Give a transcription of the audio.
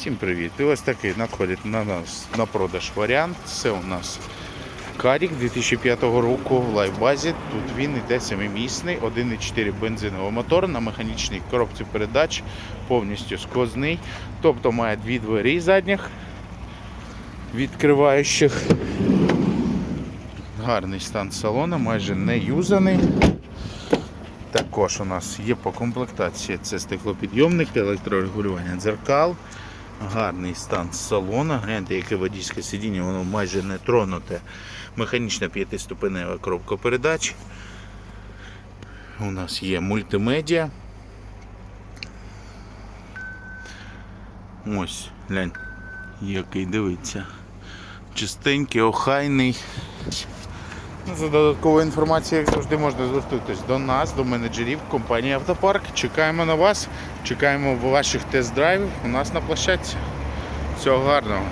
Всім привіт! І ось такий надходить на нас на продаж варіант. Це у нас Карік 2005 року в лайфбазі. Тут він йде семимісний, 1,4 бензиновий мотор на механічній коробці передач, повністю сквозний. Тобто має дві двері задніх відкриваючих. Гарний стан салону, майже не юзаний. Також у нас є по комплектації це стеклопідйомник, електрорегулювання дзеркал, гарний стан салона. Гляньте, яке водійське сидіння, воно майже не тронуте. Механічна п'ятиступенева коробка передач. У нас є мультимедіа. Ось, глянь, який дивиться. Чистенький, охайний. За додатковою інформацією, як завжди, можна звертатись до нас, до менеджерів компанії Автопарк. Чекаємо на вас, чекаємо ваших тест-драйвів у нас на площадці. Всього гарного.